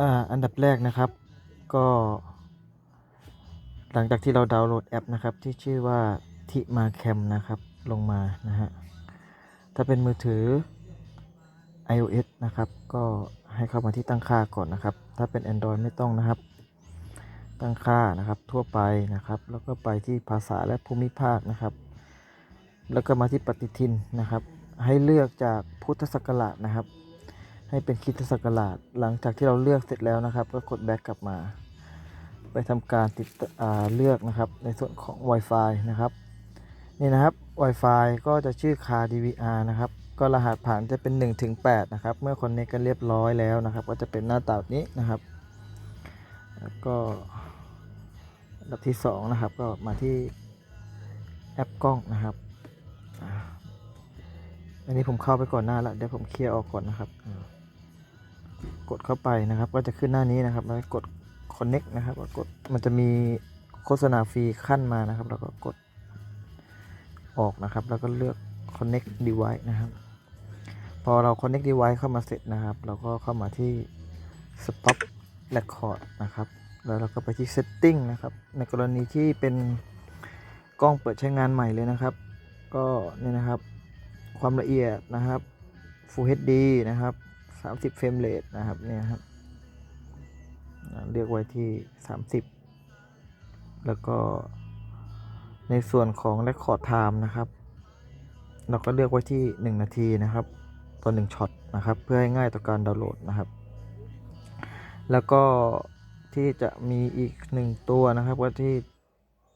อ่าอันดับแรกนะครับก็ หลังจากที่เราดาวน์โหลดแอปนะครับ ที่ชื่อว่าทิมาแคมนะครับลงมานะฮะถ้าเป็นมือถือ iOS นะครับ ก็ให้เข้ามาที่ตั้งค่าก่อนนะครับ ถ้าเป็น Android ไม่ต้องนะครับ ตั้งค่านะครับทั่วไปนะครับ แล้วก็ไปที่ภาษาและภูมิภาคนะครับ แล้วก็มาที่ปฏิทินนะครับ ให้เลือกจากพุทธศักราชนะครับ ให้เป็นคริดศักราชหลังจากที่เราเลือกเสร็จแล้วนะครับ ก็กดแบ็กกลับมา ไปทำการติดเลือกนะครับ ในส่วนของ Wi-Fi นะครับ นี่นะครับ Wi-Fi ก็จะชื่อ Car DVR นะครับ ก็รหัสผ่านจะเป็น1ถึง8นะครับ เมื่อคนนี้กันเรียบร้อยแล้วนะครับ ก็จะเป็นหน้าตาแบบนี้นะครับ แล้วก็อันดับที่ 2 นะครับ ก็มาที่แอปกล้องนะครับอันนี้ผมเข้าไปก่อนหน้าแล้วเดี๋ยวผมเคลียร์ออกก่อนนะครับ กดเข้าไปนะครับ ก็จะขึ้นหน้านี้นะครับ แล้วกด connect นะครับก็กดมันจะมีโฆษณาฟรีขั้นมานะครับ แล้วก็กดออกนะครับ แล้วก็เลือก connect device นะครับ พอเรา connect device เข้ามาเสร็จนะครับ เราก็เข้ามาที่ stop record นะครับ แล้วเราก็ไปที่ setting นะครับ ในกรณีที่เป็นกล้องเปิดใช้งานใหม่เลยนะครับ ก็นี่นะครับ ความละเอียดนะครับ Full HD นะครับ 30เฟรมเรทนะครับเนี่ยครับเลือกไว้ที่30แล้วก็ในส่วนของ Record Time นะครับ เราก็เลือกไว้ที่ 1 นาทีนะครับต่อ1ช็อตนะครับ เพื่อให้ง่ายต่อการดาวน์โหลดนะครับ แล้วก็ที่จะมีอีกหนึ่งตัวนะครับก็ที่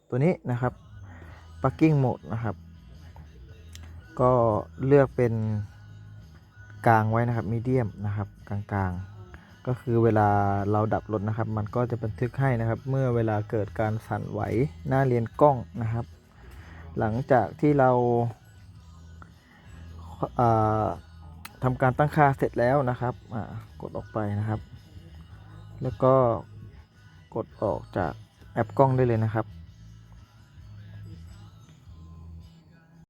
ตัวนี้นะครับ Parking Mode นะครับ ก็เลือกเป็นางไว้นะครับมีเดียมนะครับกลางๆ ก็คือเวลาเราดับรถนะครับ มันก็จะบันทึกให้นะครับ เมื่อเวลาเกิดการสั่นไหวหน้าเรียนกล้องนะครับ หลังจากที่เราทำการตั้งค่าเสร็จแล้วนะครับกดออกไปนะครับ แล้วก็กดออกจากแอปกล้องได้เลยนะครับ